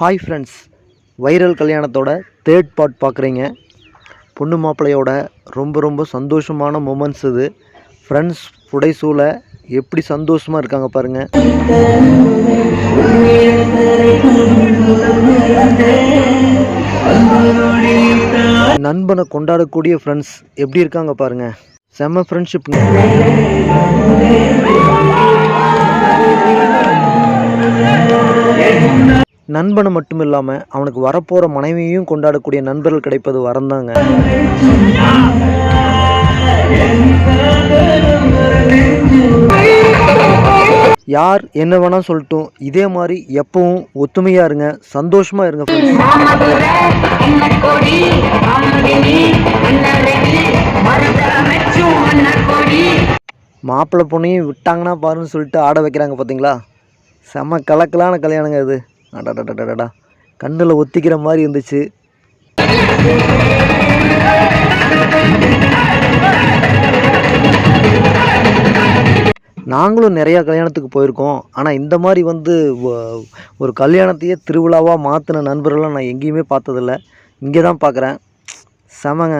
Hi friends viral கல்யாணத்தோட third part பார்க்குறீங்க. பொண்ணு மாப்பிள்ளையோட ரொம்ப ரொம்ப சந்தோஷமான மூமெண்ட்ஸ் இது. ஃப்ரெண்ட்ஸ் புடைசூல எப்படி சந்தோஷமாக இருக்காங்க பாருங்கள் நண்பனை கொண்டாடக்கூடிய ஃப்ரெண்ட்ஸ் எப்படி இருக்காங்க பாருங்கள் செம்ம ஃப்ரெண்ட்ஷிப்புங்க நண்பனை மட்டும் இல்லாமல் அவனுக்கு வரப்போகிற மனைவியையும் கொண்டாடக்கூடிய நண்பர்கள் கிடைப்பது வரந்தாங்க யார் என்ன வேணால் சொல்லட்டும் இதே மாதிரி எப்பவும் ஒத்துமையாக இருங்க சந்தோஷமாக இருங்க மாப்பிள்ளை பொண்ணையும் விட்டாங்கன்னா பாருன்னு சொல்லிட்டு ஆட வைக்கிறாங்க பார்த்தீங்களா செம கலக்கலான கல்யாணங்க இது. அடடடடடா கண்ணில் ஒத்திக்கிற மாதிரி இருந்துச்சு. நாங்களும் நிறையா கல்யாணத்துக்கு போயிருக்கோம். ஆனால் இந்த மாதிரி வந்து ஒரு கல்யாணத்தையே திருவிழாவாக மாற்றின நண்பர்கள்லாம் நான் எங்கேயுமே பார்த்ததில்ல. இங்கே தான் பார்க்குறேன் செமங்க.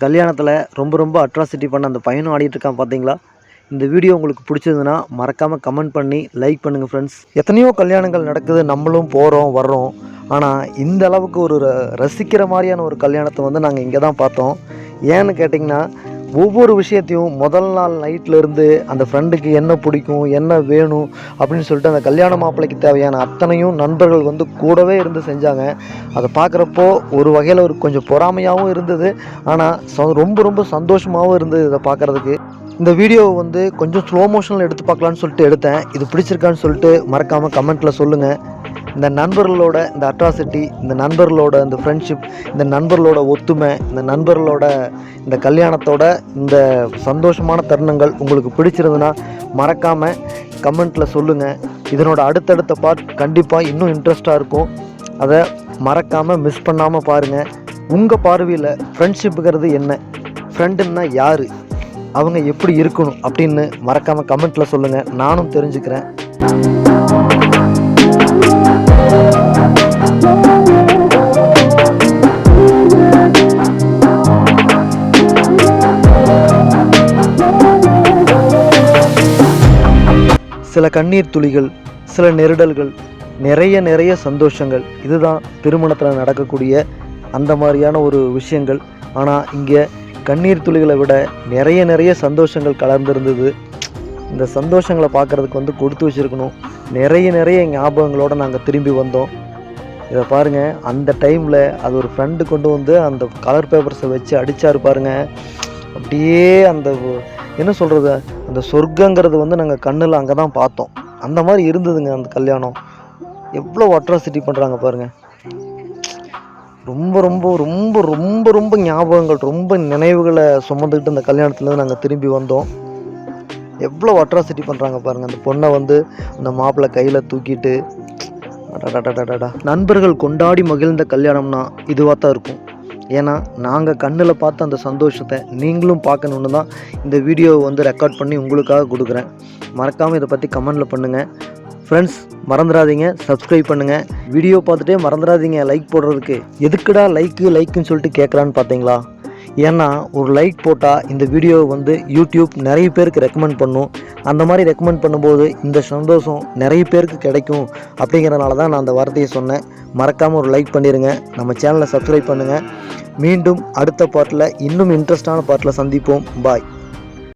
கல்யாணத்தில் ரொம்ப ரொம்ப அட்ராசிட்டி பண்ண அந்த பையனும் ஆடிட்டு இருக்கான் பார்த்தீங்களா இந்த வீடியோ உங்களுக்கு பிடிச்சதுன்னா மறக்காமல் கமெண்ட் பண்ணி லைக் பண்ணுங்கள் ஃப்ரெண்ட்ஸ் எத்தனையோ கல்யாணங்கள் நடக்குது நம்மளும் போகிறோம் வர்றோம். ஆனால் இந்த அளவுக்கு ஒரு ர- ரசிக்கிற மாதிரியான ஒரு கல்யாணத்தை வந்து நாங்கள் இங்கே தான் பார்த்தோம். ஏன்னு கேட்டிங்கன்னா ஒவ்வொரு விஷயத்தையும் முதல் நாள் நைட்லேருந்து அந்த ஃப்ரெண்டுக்கு என்ன பிடிக்கும் என்ன வேணும் அப்படின்னு சொல்லிட்டு அந்த கல்யாண மாப்பிள்ளைக்கு தேவையான அத்தனையும் நண்பர்கள் வந்து கூடவே இருந்து செஞ்சாங்க. அதை பார்க்குறப்போ ஒரு வகையில் ஒரு கொஞ்சம் பொறாமையாகவும் இருந்தது. ஆனால் ரொம்ப ரொம்ப சந்தோஷமாகவும் இருந்தது இதை பார்க்குறதுக்கு. இந்த வீடியோவை வந்து கொஞ்சம் ஸ்லோ மோஷனில் எடுத்து பார்க்கலான்னு சொல்லிட்டு எடுத்தேன். இது பிடிச்சிருக்கான்னு சொல்லிட்டு மறக்காமல் கமெண்ட்டில் சொல்லுங்கள் இந்த நண்பர்களோட இந்த அட்ராசிட்டி இந்த நண்பர்களோட இந்த ஃப்ரெண்ட்ஷிப் இந்த நண்பர்களோட ஒத்துமை இந்த நண்பர்களோட இந்த கல்யாணத்தோட இந்த சந்தோஷமான தருணங்கள் உங்களுக்கு பிடிச்சிருந்ததுன்னா மறக்காமல் கமெண்ட்டில் சொல்லுங்கள் இதனோட அடுத்தடுத்த பார்ட் கண்டிப்பாக இன்னும் இன்ட்ரெஸ்ட்டாக இருக்கும். அதை மறக்காமல் மிஸ் பண்ணாமல் பாருங்கள் உங்கள் பார்வையில் ஃப்ரெண்ட்ஷிப்புங்கிறது என்ன? ஃப்ரெண்டுன்னா யார்? அவங்க எப்படி இருக்கணும் அப்படின்னு மறக்காமல் கமெண்ட்டில் சொல்லுங்கள் நானும் தெரிஞ்சுக்கிறேன். சில கண்ணீர் துளிகள் சில நெருடல்கள் நிறைய நிறைய சந்தோஷங்கள். இதுதான் திருமணத்தில் நடக்கக்கூடிய அந்த மாதிரியான ஒரு விஷயங்கள். ஆனால் இங்கே கண்ணீர் துளிகளை விட நிறைய நிறைய சந்தோஷங்கள் கலர்ந்திருந்தது இந்த சந்தோஷங்களை பார்க்குறதுக்கு வந்து கொடுத்து வச்சுருக்கணும். நிறைய நிறைய ஞாபகங்களோடு நாங்கள் திரும்பி வந்தோம். இதை பாருங்கள் அந்த டைமில் அது ஒரு ஃப்ரெண்டு கொண்டு வந்து அந்த கலர் பேப்பர்ஸை வச்சு அடித்தார் பாருங்கள் அப்படியே அந்த என்ன சொல்கிறது அந்த சொர்க்கங்கிறது வந்து நாங்கள் கண்ணில் அங்கே தான் பார்த்தோம். அந்த மாதிரி இருந்ததுங்க அந்த கல்யாணம். எவ்வளோ அட்ராசிட்டி பண்ணுறாங்க பாருங்கள் ரொம்ப ரொம்ப ரொம்ப ரொம்ப ரொம்ப ஞாபகங்கள் ரொம்ப நினைவுகளை சுமந்துக்கிட்டு அந்த கல்யாணத்துலேருந்து நாங்கள் திரும்பி வந்தோம். எவ்வளோ அட்ராசிட்டி பண்ணுறாங்க பாருங்கள் அந்த பொண்ணை வந்து அந்த மாப்பிள்ளை கையில் தூக்கிட்டு நண்பர்கள் கொண்டாடி மகிழ்ந்த கல்யாணம்னா இதுவாக தான் இருக்கும். ஏன்னா நாங்கள் கண்ணில் பார்த்த அந்த சந்தோஷத்தை நீங்களும் பார்க்கணுன்னு தான் இந்த வீடியோவை வந்து ரெக்கார்ட் பண்ணி உங்களுக்காக கொடுக்குறேன். மறக்காமல் இதை பற்றி கமெண்டில் பண்ணுங்கள் ஃப்ரெண்ட்ஸ் மறந்துடாதீங்க. சப்ஸ்கிரைப் பண்ணுங்கள் வீடியோ பார்த்துட்டே மறந்துடாதீங்க. லைக் போடுறதுக்கு எதுக்குடா லைக்கு லைக்குன்னு சொல்லிட்டு கேட்குறான்னு பார்த்தீங்களா? ஏன்னா ஒரு லைக் போட்டால் இந்த வீடியோவை வந்து யூடியூப் நிறைய பேருக்கு ரெக்கமெண்ட் பண்ணும். அந்த மாதிரி ரெக்கமெண்ட் பண்ணும்போது இந்த சந்தோஷம் நிறைய பேருக்கு கிடைக்கும் அப்படிங்கிறனால தான் நான் அந்த வார்த்தையை சொன்னேன். மறக்காமல் ஒரு லைக் பண்ணிடுங்க நம்ம சேனலை சப்ஸ்கிரைப் பண்ணுங்கள் மீண்டும் அடுத்த பாட்டில் இன்னும் இன்ட்ரெஸ்டான பாட்டில் சந்திப்போம். பாய்